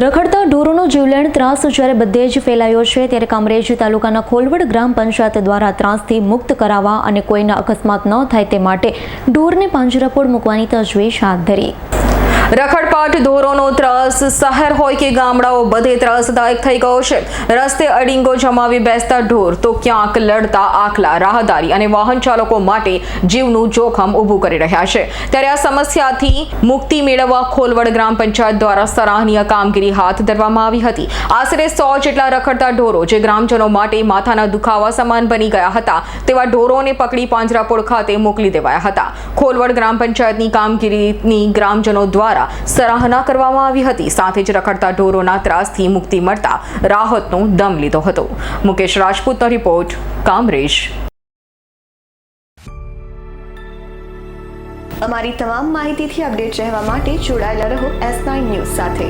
રખડતા ઢોરોનો જીવલેણ ત્રાસ જ્યારે બધે જ ફેલાયો છે, ત્યારે કામરેજ તાલુકાના ખોલવડ ગ્રામ પંચાયત દ્વારા ત્રાસથી મુક્ત કરાવવા અને કોઈના અકસ્માત ન થાય તે માટે ઢોરને પાંજરાપોળ મૂકવાની તજવીજ હાથ ધરી. રખડપાટ ઢોરોનો ત્રાસ, શહેર હોય કે ગામડાઓ, બધે ત્રાસદાયક થઈ ગયો છે. રસ્તે અડીંગો જમાવી બેસતા ઢોર, તો ક્યાંક લડતા આખલા રાહદારી અને વાહન ચાલકો માટે જીવનું જોખમ ઊભું કરી રહ્યા છે. ત્યારે આ સમસ્યાથી મુક્તિ મેળવવા ખોલવડ ગ્રામ પંચાયત દ્વારા સરાહનીય કામગીરી હાથ ધરવામાં આવી હતી. આશરે સો જેટલા રખડતા ઢોરો જે ગ્રામજનો માટે માથાના દુખાવા સમાન બની ગયા હતા, તેવા ઢોરોને પકડી પાંજરાપોળ ખાતે મોકલી દેવાયા હતા. ખોલવડ ગ્રામ પંચાયતની કામગીરીની ગ્રામજનો દ્વારા સરાહના કરવામાં આવી હતી. સાથે જ રખડતા ઢોરોના ત્રાસથી મુક્તિ મળતા રાહતનો દમ લીધો હતો. મુકેશ રાજપૂતનો રિપોર્ટ કામરેશ અમારી તમામ માહિતીથી અપડેટ રહેવા માટે જોડાયેલા રહો એસ નાઇન ન્યૂઝ સાથે.